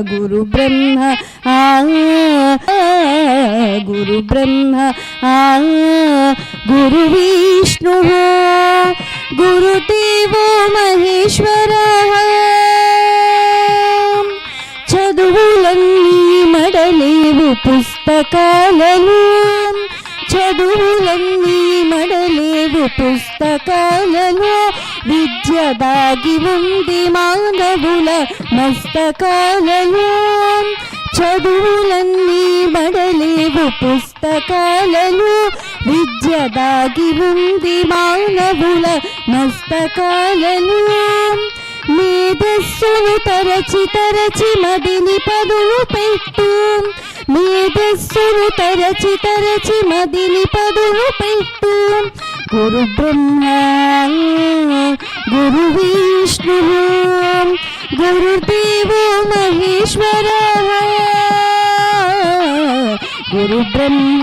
గురు బ్రహ్మ ఆ గురు బ్రహ్మ ఆ గురు విష్ణు గురుదేవో మహేశ్వర. చదువులన్నీ మడలేవు పుస్తకాలను చదువులన్నీ మడలేవు పుస్తకాలను విద్య దాగి ఉంది మానవుల మస్తకాలలో చదువులన్నీ మడలేవు పుస్తకాలలో. విద్య దాగి ఉంది మానవుల మస్తకాలలో. మేధస్సును తరచి తరచి మదిని పదువు పెట్టు. మేధస్సును తరచి తరచి మదిని పదువు పెట్టు. గురు బ్రహ్మ విష్ణు గురుదేవో మహేశ్వర గురు బ్రహ్మ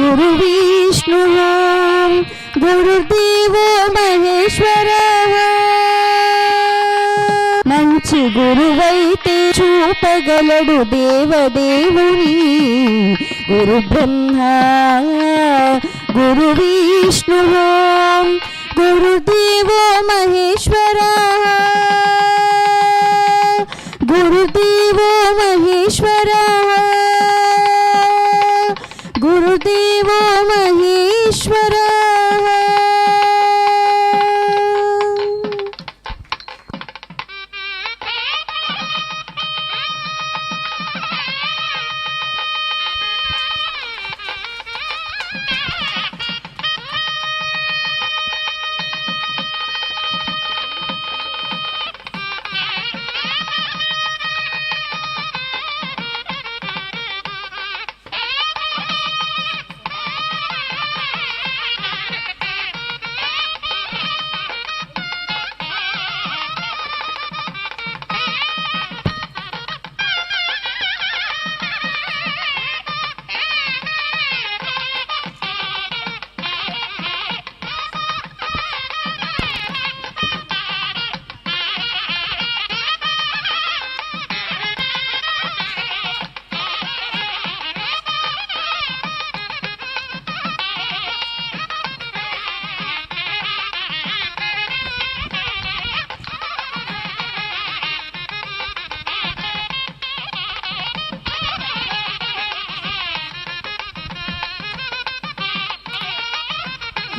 గురు విష్ణు గురుదేవో మహేశ్వర మంచి గురువైతే చూపగలడు దేవదేవుని. గురు బ్రహ్మ గురు విష్ణు గురుదేవో మహేశ్వర. గురుదేవో మహేశ్వరా.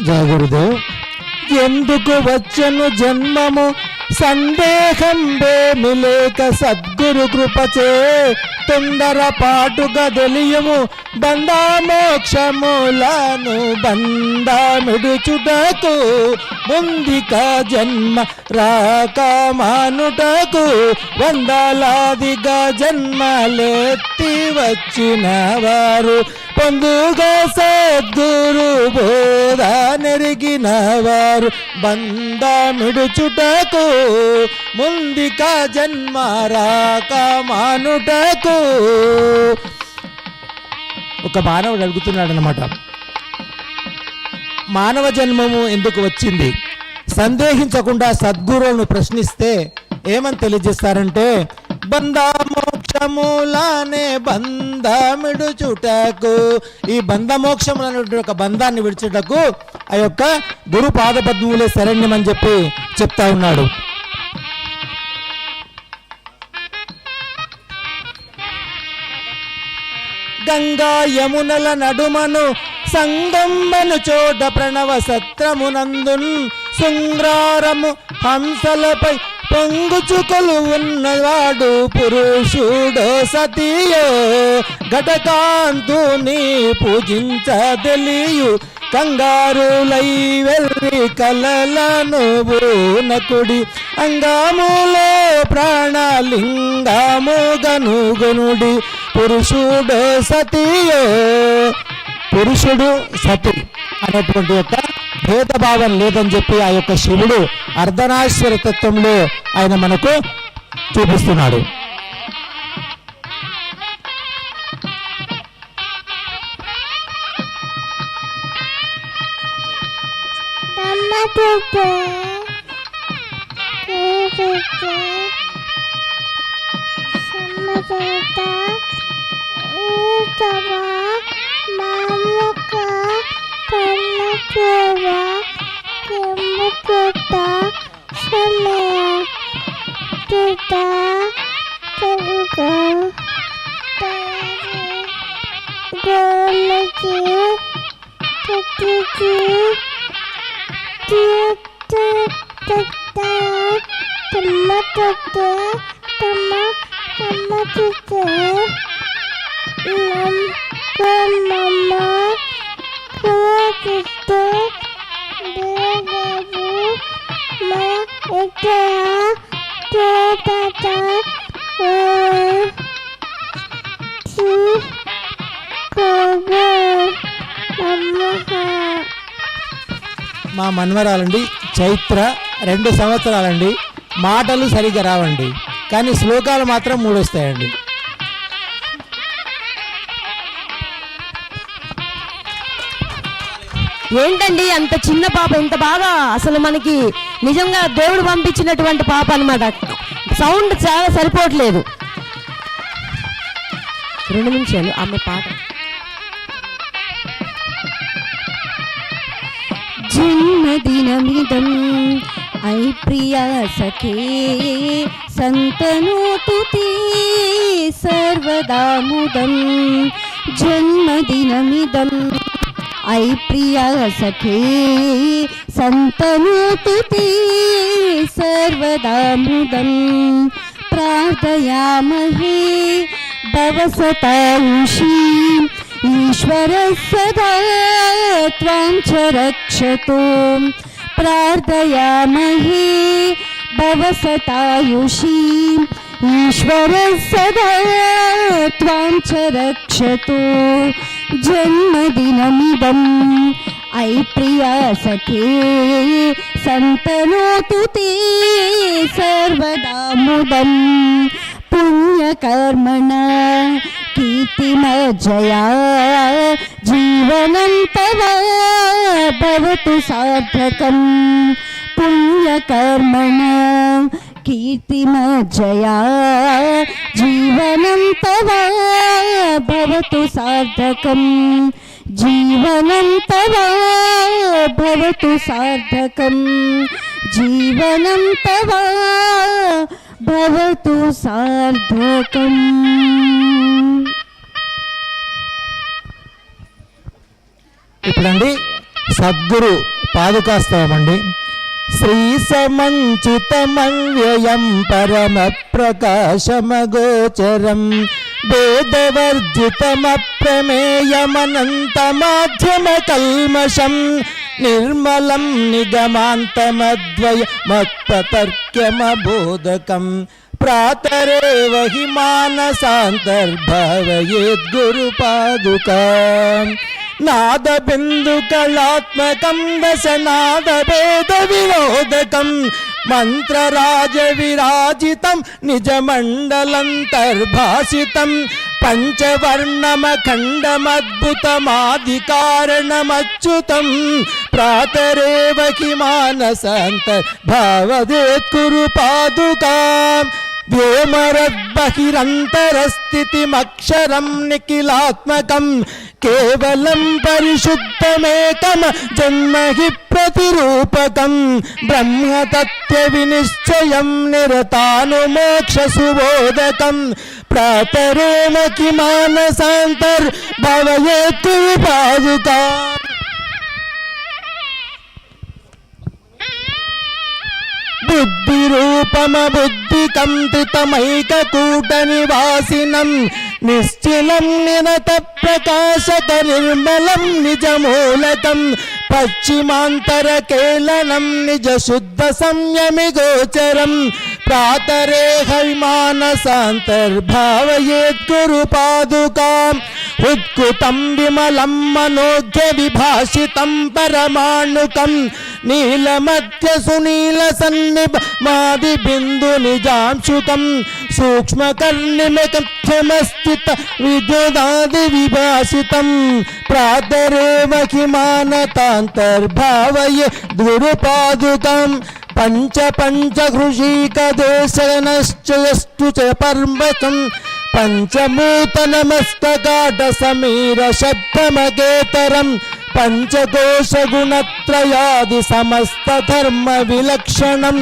జయ ఎందుకు వచ్చను జన్మము? సందేహం వేమి లేక సద్గురు కృపచే తొందర పాటుగా తెలియము. బంధామోక్షములను బంధామిడుచుటకు ముందిక జన్మ రాక మానుటకు వందలాదిగా జన్మలెత్తి వచ్చిన వారు. పొందుగా సద్గురు బోధ నెరిగిన వారు బంధమిడుచుటకు ముందిక జన్మ రాక మానుటకు. ఒక మానవుడు అడుగుతున్నాడు అనమాట మానవ జన్మము ఎందుకు వచ్చింది? సందేహించకుండా సద్గురువులను ప్రశ్నిస్తే ఏమని తెలియజేస్తారంటే బంధమోక్షములానే బంధమిడుచుటకు ఈ బంధమోక్షములు అనేటువంటి ఒక బంధాన్ని విడుచుటకు ఆ యొక్క గురు పాదపద్మములే శరణ్యమని చెప్పి చెప్తా ఉన్నాడు. గంగా యమునల నడుమను సంగమ్మను చోట ప్రణవ సత్రమునందున్ శృంగారము హంసలపై పొంగుచుకలు ఉన్నవాడు పురుషుడో సతీయో. ఘటకాంతుని పూజించదలియు కంగారులై వెళ్ళి కలలను బూనకుడి అంగాములో ప్రాణలింగము గనుగునుడి పురుషుడు సతీయో. పురుషుడు సతి అనేటువంటి యొక్క భేదభావం లేదని చెప్పి ఆ యొక్క శివుడు అర్ధనాశ్వర తత్వంలో ఆయన మనకు చూపిస్తున్నాడు. Tama Sonra kırmızı dudak, sarı dudak, kırmızı Kırmızı, kırmızı, kırmızı dudak, kırmızı dudak, kırmızı dudak, kırmızı dudak, kırmızı మా మన్వరాలండి చైత్ర రెండు సంవత్సరాలండి. మాటలు సరిగ్గా రావండి. కానీ శ్లోకాలు మాత్రం మూడొస్తాయండి. ఏంటండి అంత చిన్న పాప ఇంత బాగా అసలు మనకి నిజంగా దేవుడు పంపించినటువంటి పాప అనమాట సౌండ్ చాలా సరిపోవట్లేదు. రెండు నిమిషాలు ఆమె పాట. జన్మదినమిదం ఐ ప్రియా సఖే సంతనోతు తే సర్వదాముదం జన్మదినమిదం. ऐ प्रिया अयि सन्तनोतु ते सर्वदा मृदं प्रार्थयामहे भवसतायुषी ईश्वरस्य सदा त्वां च रक्षतु प्रार्थयामहे भवसतायुषी ईश्वरः सदा त्वां च रक्षतु చ రక్షతు జన్మదినమిదం. ఐ ప్రియా సఖే సంతనోతు తే సర్వదాముదం పుణ్యకర్మణ కీర్తిమజయా జీవనం తవ భవతు సార్థకం. కీర్తిమ కీర్తిమజయా జీవనం తవ భవతు సార్థకం. జీవనం తవ భవతు సార్థకం. జీవనం తవ భవతు సార్థకం. ఇప్పుడండి సద్గురు పాదుకాస్తవమండి. श्रीसमञ्चितमव्ययं परमप्रकाशमगोचरं वेदवर्जितमप्रमेयमनन्तमाध्यमकल्मषम् निर्मलं निगमान्तमद्वयमत्पतर्क्यमबोधकम् प्रातरेव हि मानसान्तर्भावयेद्गुरुपादुका నాదబిందుకళాత్మకం దశనాదభేద విరోధకం మంత్రరాజ విరాజితం నిజమండలంతర్భాసితం పంచవర్ణమఖండమద్భుతమాదికారణమచ్యుతం ప్రాతరేవ హి మానసాంతర్భావదేత్కురు పాదుకాం వ్యోమరద్బహిరంతరస్థితిమక్షరం నిఖిలాత్మకం కేవలం పరిశుద్ధమేకమ జన్మ హి ప్రతిరూపకం. బ్రహ్మతత్వ వినిశ్చయం నిరతాను మోక్ష సుబోధకం. ప్రాతరేమకి మానసాంతర్ భవయేతు పాదుకా బుద్ధిరూపమ బుద్ధి కంపితమైక కూట నివాసినం నిశ్చలం నిరత ప్రకాశక నిర్మలం నిజమూలకం పశ్చిమాంతర కేళనం నిజ శుద్ధ సంయమి గోచరం. ప్రాతరేహ మానసాంతర్భావయేద్గురు పాదుకాం ఉత్కుతం విమలం మనోజ్ఞ విభాషితం పరమాణుకం నీలమధ్య సునీల సన్నిభ మాది బిందు నిజాంశుకం. सूक्ष्मकर्णिमकक्षमस्थित विद्युदादिविभासितं प्रातरेव हिमानतान्तर्भावये दुरुपादुकम् कृषी कदेशनश्चयस्तु च पर्वतम् पंचमूतनमस्तकाट समीर शब्दमगेतरम् पंचकोश गुणत्रयादि समस्त धर्म विलक्षणम्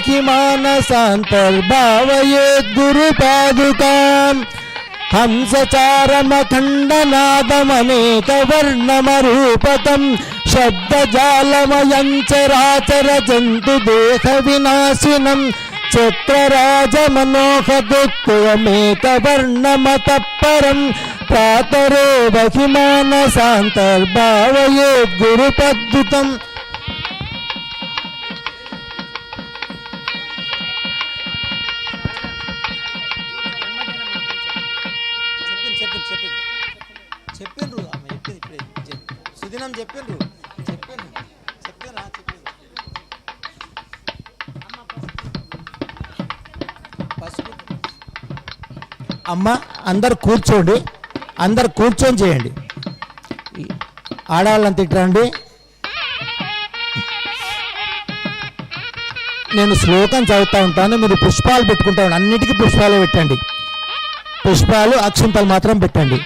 కిమానసాంతర్భావయేద్గురు పాదుకాం పంచమూల సులక్షణ భావపాత్ర నిరూపణం విద్యునాది దగద్దగిత్త రుచిర్వినోద వివర్ధనం చిన్ముఖాంతరవర్ధినం విలసద్విలాసమమాయకం పంచవర్ణ రుచిర్విచిత్ర విశుద్ధ తత్వ విచారణం చంద్ర సూర్య చిదగ్నిమండల మండితం ఘన చిన్మయం చిత్కళా పరిపూర్ణమంతత చిత్సమాధి నిరీక్షణం ప్రాతరేవ కిమానసాంతర్భావయేద్గురు పాదుకాం హంసచారమఖండనాదమనేక వర్ణమరూపకం శబ్దజాలమయం చరాచర జంతు దేహ వినాశినం చక్రరాజమనోహదుత్వమేక వర్ణమత పరం ప్రాతరే బహిమానసాంతర్భావయే గురు పద్దుతం చెప్పింది చెప్పింది చెప్పింది. చెప్పిండ్రు ఆమె చెప్పింది ఇప్పుడే. చెప్- సుదినం చెప్పిండ్రు చెప్పిండ్రు. అమ్మ అందరు కూర్చోండి. అందరు కూర్చొని చేయండి. ఆడవాళ్ళని తిట్టండి. నేను శ్లోకం చదువుతూ ఉంటాను. మీరు పుష్పాలు పెట్టుకుంటా అన్నిటికీ పుష్పాలు పెట్టండి. పుష్పాలు అక్షింతలు మాత్రం పెట్టండి.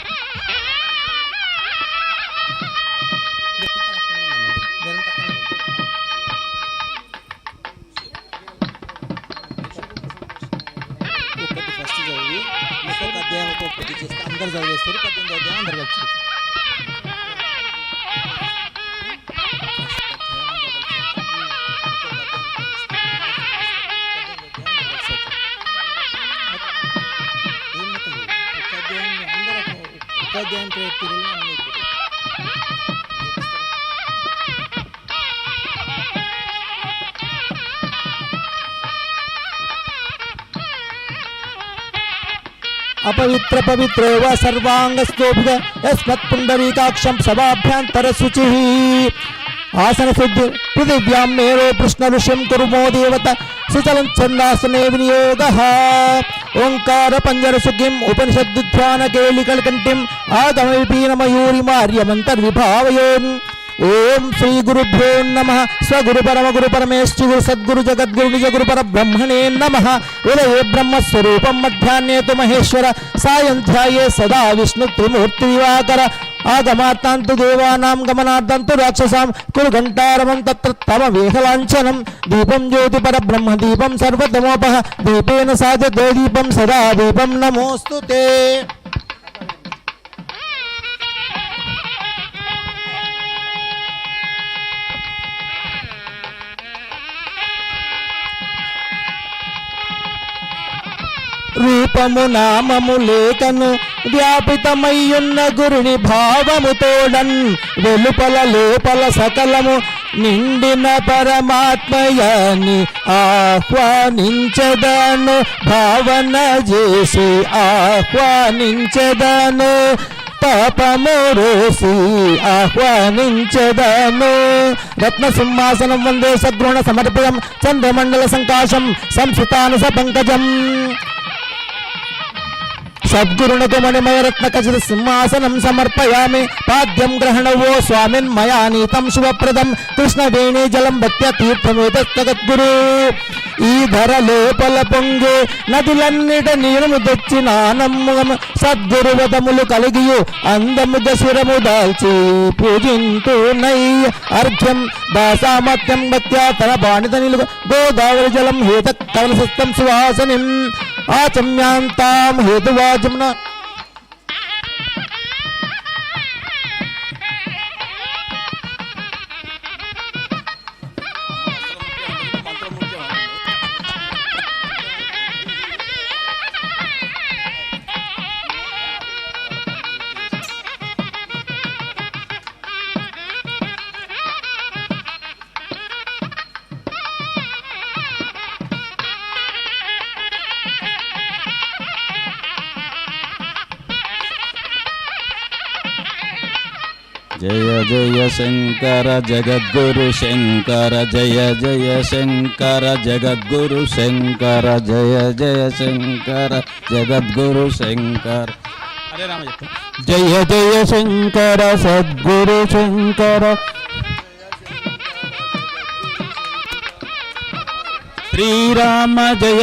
అపవిత్ర పవిత్రో వా సర్వాంగస్థోభిగ యస్మత్ పుండరీకాక్షం సభాభ్యంతర శుచి ఆసన శుద్ధి పృథివ్యాం మేరో కృష్ణ ఋషిం కురుమో దేవత సుచలం ఛందాసనే వినియోగ ఓంకార పంజర సుఖిం ఉపనిషద్ధ్యాన కేళికల కంఠిం ఆగమ మయూరి మార్యమంతర్విభావయోన్ ओम श्री गुरुभ्यो नम। स्वगुरु परम गुरु परमेश गुरु सद्गुरु निज गुरु पर ब्रह्मणे नम। उदय ब्रह्म स्वरूप मध्यान्हे तो महेश्वर। सायं ध्याये सदा विष्णु त्रिमूर्ति देवा आगमात्तान्तु देवानां गमनार्थन्तु राक्षसां कुरु घण्टारवं तत्र तव पर दीपं दीपम सर्वतमोपः। दीपेन साधते दीपम सदा दीपम नमोस्तुते రూపము నామము లేకను వ్యాపితమయ్యున్న గురుని భావము తోడన్ వెలుపల లోపల సకలము నిండిన పరమాత్మయాన్ని ఆహ్వానించదాను భావన చేసి ఆహ్వానించదాను పాపము రోసి ఆహ్వానించదాను. రత్న సింహాసనం వందే సద్గుణ సమర్పయం చంద్రమండల సంకాశం సంస్కృతాను పంకజం. సద్గురునకు మణిమయరత్న ఖచిత సింహాసనం సమర్పయామి. పాద్యం గ్రహణవో స్వామిన్ మయా నీతం శుభప్రదం. కృష్ణవేణి జలం భక్త్య తీర్థమేతద్గురు ఈ ధర లోపల పొంగు నదులన్నిట నీరును తెచ్చిన నమ్ము సద్గురు వదములు కలిగియు అందము దశురము దాల్చి పూజింతు నై అర్ఘ్యం దాసామత్యం భక్త్యా తన బాణిత నిలుగు గోదావరి జలం హేత కవలసత్తం సువాసనిం. આ ચમ્યાંતામ હેદવાજમના జయ శంకర జగద్గురు శంకర జయ జయ శంకర జగద్గురు శంకర జయ జయ శంకర జగద్గురు శంకర హరే రామ చెప్పు జయ జయ శంకర సద్గురు శంకర శ్రీరామ జయ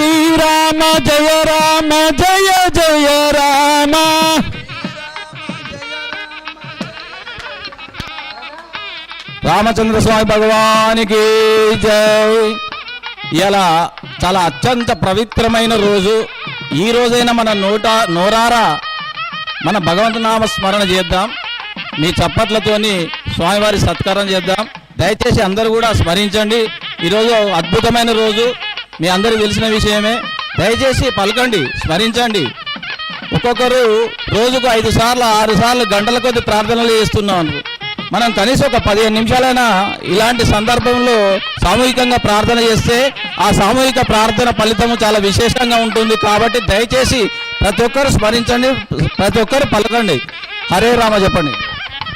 శ్రీరామ జయ రామ జయ జయ రామ. రామచంద్ర స్వామి భగవానికి జై. ఇలా చాలా అత్యంత పవిత్రమైన రోజు. ఈ రోజైనా మన నోట నోరారా మన భగవంతు నామ స్మరణ చేద్దాం. మీ చప్పట్లతోని స్వామివారి సత్కారం చేద్దాం. దయచేసి అందరూ కూడా స్మరించండి. ఈరోజు అద్భుతమైన రోజు. మీ అందరికీ తెలిసిన విషయమే. దయచేసి పలకండి స్మరించండి. ఒక్కొక్కరు రోజుకు ఐదు సార్లు ఆరు సార్లు గంటల కొద్ది ప్రార్థనలు చేస్తున్నాం. మనం కనీసం ఒక పదిహేను నిమిషాలైనా ఇలాంటి సందర్భంలో సామూహికంగా ప్రార్థన చేస్తే ఆ సామూహిక ప్రార్థన ఫలితము చాలా విశేషంగా ఉంటుంది. కాబట్టి దయచేసి ప్రతి ఒక్కరు స్మరించండి ప్రతి ఒక్కరు పలకండి. హరే రామ చెప్పండి.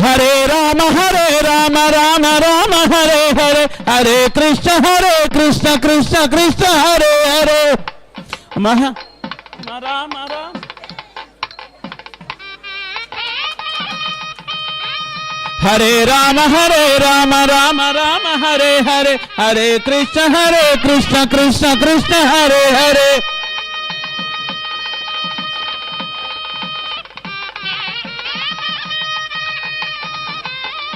హరే రామ హరే రామ రామ రామ హరే హరే హరే కృష్ణ హరే కృష్ణ కృష్ణ కృష్ణ హరే హరే మహా రామ రామ హరే రామ హరే రామ రామ రామ హరే హరే హరే కృష్ణ హరే కృష్ణ కృష్ణ కృష్ణ హరే హరే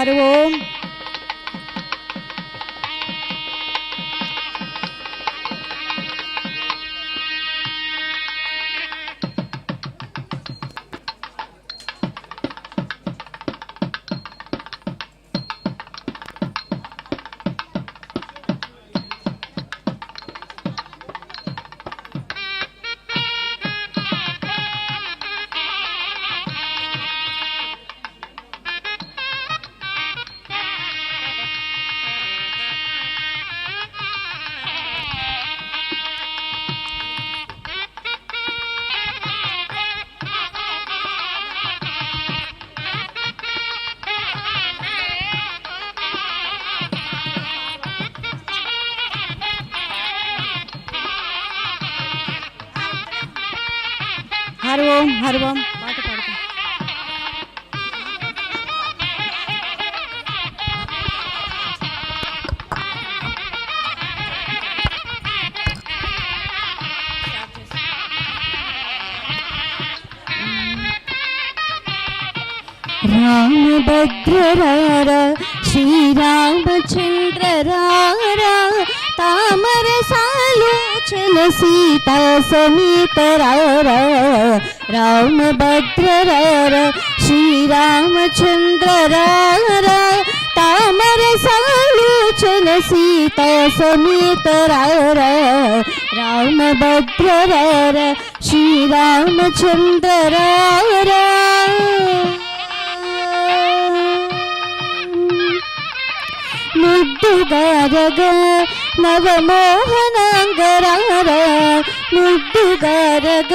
ఓం హరి ఓం హరి ఓం హరి ఓం పాట పాడతా రామభద్ర రార శ్రీరామచంద్ర రార తామర సాలోచన సీతా సమేత రార రామభద్ర రార శ్రీరామచంద్ర రార తామర సాలోచన సీతా సమేత రార రామభద్ర రార శ్రీరామచంద్ర రార ముద్దుగారగ నవమోహనాంగరార ముద్దుగారగ నవమోహనాంగరార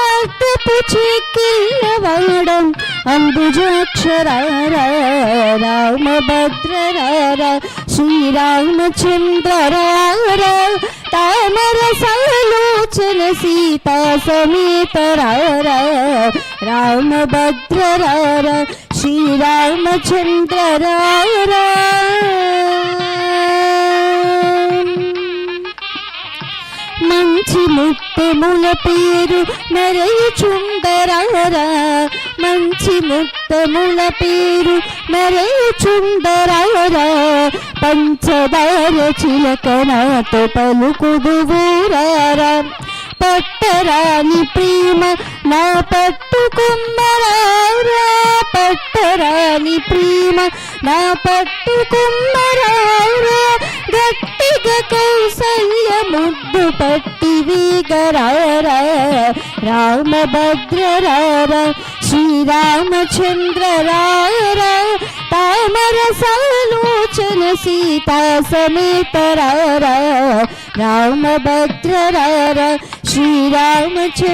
అర్థపు చిక్కిల్లవాడం అంబుజాక్షరార రామభద్రరార శ్రీరామచంద్రరార తామర సాలోచన సీతా సమేతరార రామభద్రరార శ్రీరామచంద్రరార. మంచి ముత్తముల పేరు మెరయుచుందరారా మంచి ముత్తముల పేరు మెరయుచుందరారా పంచదార చిలకనాతో పలుకుదువురారా పట్టరాని ప్రేమ నా పట్టుకుమ్మరారా పట్టరాని ప్రేమ నా పట్టుకుమ్మరారా గట్టిగా కౌసల్య ముద్దు పట్టి వీగరారా. రామభద్రరార శ్రీరామచంద్రరార తామర సాలోచన సీతా సమేతరార. రామభద్రరార శ్రీరామచంద్రరార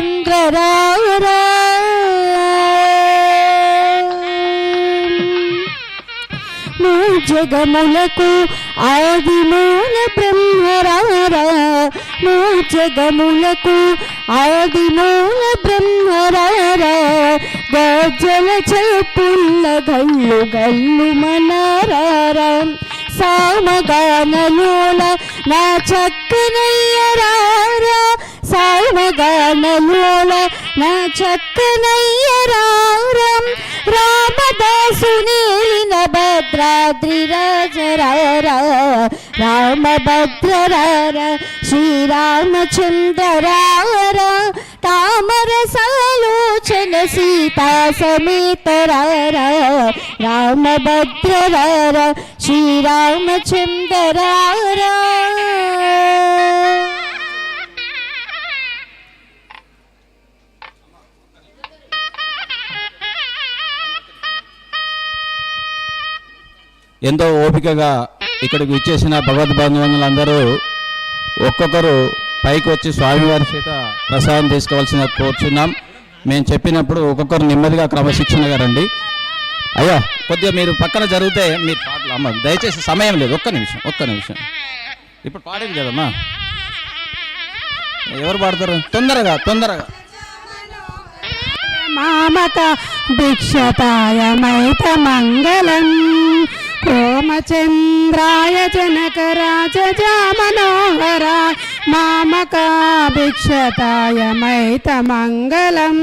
మా జగములకు ఆది మూల బ్రహ్మరారా. మా జగములకు ఆది మూల బ్రహ్మరారా. గజల చెప్పుల్ల గల్లు గల్లు మనరారా. సామగానలోల నా చక్కనయ్యరారా. సామగానలోల నా చక్కనయ్యరారం. రామదాసుని ಭದ್ರಾದ್ರಿರಾಜ ರಾಯ ರಾಮಭದ್ರ ಶ್ರೀರಾಮಚಂದ್ರ ತಾಮರ ಸಾಲೋಚನ ಸೀತಾ ಸಮೇತ ರಾಮಭದ್ರ ಶ್ರೀರಾಮಚಂದ್ರ ఎంతో ఓపికగా ఇక్కడికి ఇచ్చేసిన భగవద్బంధువులందరూ ఒక్కొక్కరు పైకి వచ్చి స్వామివారి చేత ప్రసాదం తీసుకోవాల్సిన కోరుచున్నాం. మేము చెప్పినప్పుడు ఒక్కొక్కరు నెమ్మదిగా క్రమశిక్షణగా రండి అయ్యా కొద్దిగా మీరు పక్కన జరిగితే మీరు పాటలు అమ్మ దయచేసి సమయం లేదు. ఒక్క నిమిషం ఒక్క నిమిషం. ఇప్పుడు పాడేది కదమ్మా. ఎవరు పాడతారు? తొందరగా తొందరగా. మామత భిక్షతాయ మైత మంగళం. రోమచంద్రాయ జనకరాజ మనోహర మామక భిక్షతాయ మైత మంగళం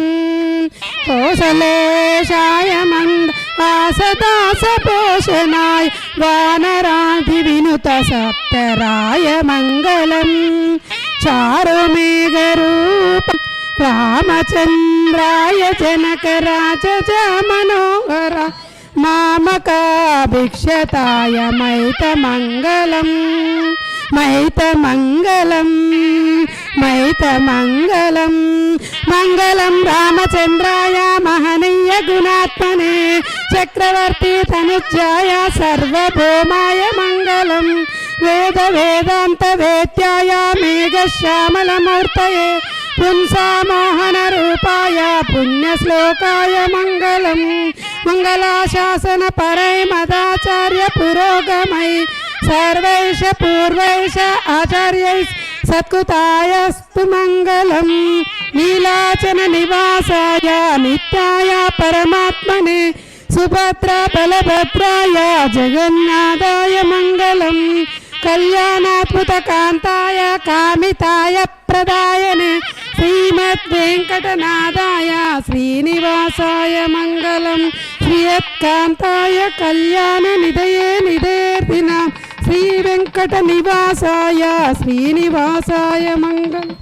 కోసలేశాయ మంద వాసదాస పోషణాయ వానరాధి వినుత సప్తరాయ మంగళం. చారుమేఘరూప రామచంద్రాయ జనకరాజ మనోహర మామకాభిక్షతాయ మైత మంగళం మైత మంగళం మైత మంగళం మంగళం రామచంద్రాయ మహనీయ గుణాత్మనే చక్రవర్తి తనుజాయ సర్వభౌమాయ మంగళం. వేద వేదాంత వేద్యాయ మేఘశ్యామలమూర్తయే పుంసామోహన రూపాయ పుణ్యశ్లోకాయ మంగళం. మంగళాశాసన పరై మదాచార్య పురోగమై. సర్వైష పూర్వైష ఆచార్యై సత్కృతాయస్తు మంగళం. నీలాచన నివాసాయ నిత్యాయ పరమాత్మనే. సుభద్ర బలభద్రాయ శ్రీమద్ వెంకటనాథాయ శ్రీనివాసాయ మంగళం. శ్రీయత్కాంతాయ కళ్యాణ నిధయే నిధేర్దిన శ్రీ వెంకట నివాసాయ శ్రీనివాసాయ మంగళం.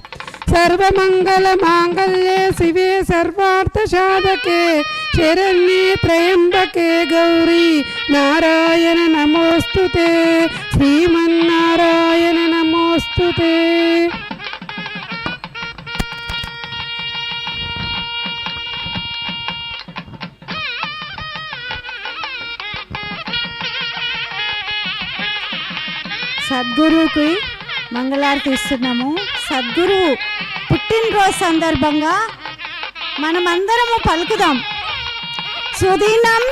సర్వమంగళ మాంగళ్యే శివే సర్వార్థ సాధకే శరణ్యే త్రయంబకే గౌరీ నారాయణ నమోస్తుతే. శ్రీమన్నారాయణ నమోస్తుతే. సద్గురువుకి మంగళారతి ఇస్తున్నాము సద్గురు పుట్టినరోజు సందర్భంగా మనమందరము పలుకుదాం. సుదీనం